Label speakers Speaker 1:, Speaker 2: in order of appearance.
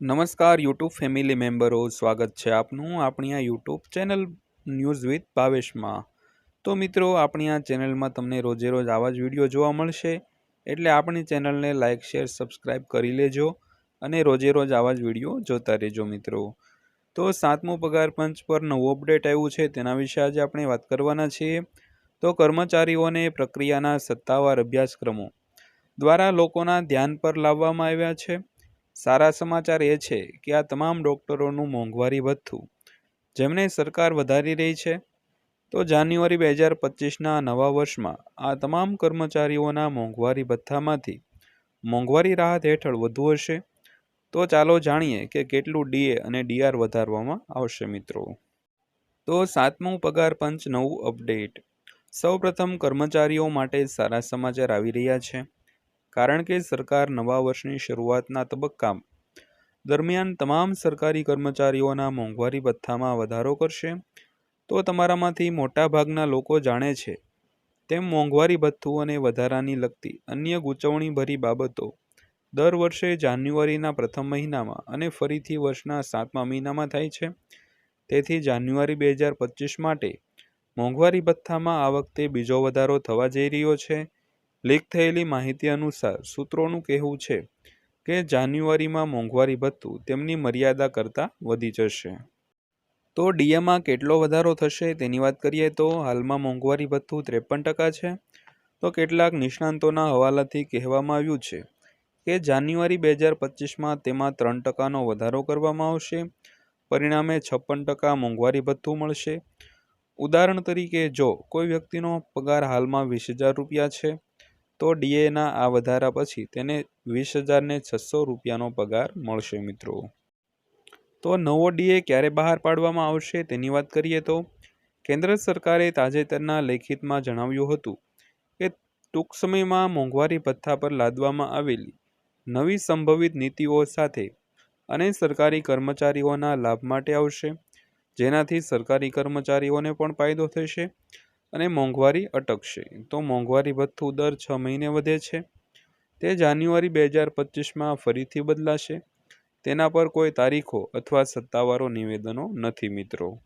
Speaker 1: નમસ્કાર YouTube family મેમ્બરો સ્વાગત છે આપનું આપણી આ યુટ્યુબ ચેનલ ન્યૂઝ વિથ ભાવેશમાં. તો મિત્રો, આપણી આ ચેનલમાં તમને રોજે રોજ આવા જ વીડિયો જોવા મળશે. એટલે આપણી ચેનલને લાઇક શેર સબસ્ક્રાઈબ કરી લેજો અને રોજે રોજ આવા જ વીડિયો જોતા રહેજો મિત્રો. તો સાતમું પગાર પંચ પર નવું અપડેટ આવ્યું છે, તેના વિશે આજે આપણે વાત કરવાના છીએ. તો કર્મચારીઓને પ્રક્રિયાના સત્તાવાર અભ્યાસક્રમો દ્વારા લોકોના ધ્યાન પર લાવવામાં આવ્યા છે. સારા સમાચાર એ છે કે આ તમામ ડૉક્ટરોનું મોંઘવારી ભથ્થું જેમને સરકાર વધારી રહી છે? તો જાન્યુઆરી બે હજાર પચીસના નવા વર્ષમાં આ તમામ કર્મચારીઓના મોંઘવારી ભથ્થામાંથી મોંઘવારી રાહત હેઠળ વધુ હશે? તો ચાલો જાણીએ કે કેટલું ડીએ અને ડીઆર વધારવામાં આવશે મિત્રો. તો સાતમું પગાર પંચ નવું અપડેટ. સૌપ્રથમ કર્મચારીઓ માટે સારા સમાચાર આવી રહ્યા છે. કારણ કે સરકાર નવા વર્ષની શરૂઆતના તબક્કા દરમિયાન તમામ સરકારી કર્મચારીઓના મોંઘવારી ભથ્થામાં વધારો કરશે. તો તમારામાંથી મોટાભાગના લોકો જાણે છે, તેમ મોંઘવારી ભથ્થું અને વધારાની લગતી અન્ય ગૂંચવણીભરી બાબતો દર વર્ષે જાન્યુઆરીના પ્રથમ મહિનામાં અને ફરીથી વર્ષના સાતમા મહિનામાં થાય છે. તેથી જાન્યુઆરી બે હજાર પચીસ માટે મોંઘવારી ભથ્થામાં આ વખતે બીજો વધારો થવા જઈ રહ્યો છે. લીક થયેલી માહિતી અનુસાર સૂત્રોનું કહેવું છે કે જાન્યુઆરીમાં મોંઘવારી ભથ્થું તેમની મર્યાદા કરતાં વધી જશે. તો ડીએમાં કેટલો વધારો થશે તેની વાત કરીએ તો હાલમાં મોંઘવારી ભથ્થું ત્રેપન ટકા છે. તો કેટલાક નિષ્ણાંતોના હવાલાથી કહેવામાં આવ્યું છે કે જાન્યુઆરી બે હજાર પચીસમાં તેમાં ત્રણ ટકાનો વધારો કરવામાં આવશે. પરિણામે છપ્પન ટકા મોંઘવારી ભથ્થું મળશે. ઉદાહરણ તરીકે જો કોઈ વ્યક્તિનો પગાર હાલમાં વીસ હજાર રૂપિયા છે તો ડીએના આ વધારા પછી તેને વીસ હજારને છસો રૂપિયાનો પગાર મળશે મિત્રો. તો નવો ડીએ ક્યારે બહાર પાડવામાં આવશે તેની વાત કરીએ તો કેન્દ્ર સરકારે તાજેતરના લેખિતમાં જણાવ્યું હતું કે ટૂંક સમયમાં મોંઘવારી ભથ્થા પર લાદવામાં આવેલી નવી સંભવિત નીતિઓ સાથે અને સરકારી કર્મચારીઓના લાભ માટે આવશે. જેનાથી સરકારી કર્મચારીઓને પણ ફાયદો થશે. અને મોંઘવારી અટકશે. તો મોંઘવારી ભથ્થું દર છ મહિને વધે છે. તે જાન્યુઆરી બે હજાર પચીસમાં ફરીથી બદલાશે. તેના પર કોઈ તારીખો અથવા સત્તાવારો નિવેદનો નથી, મિત્રો.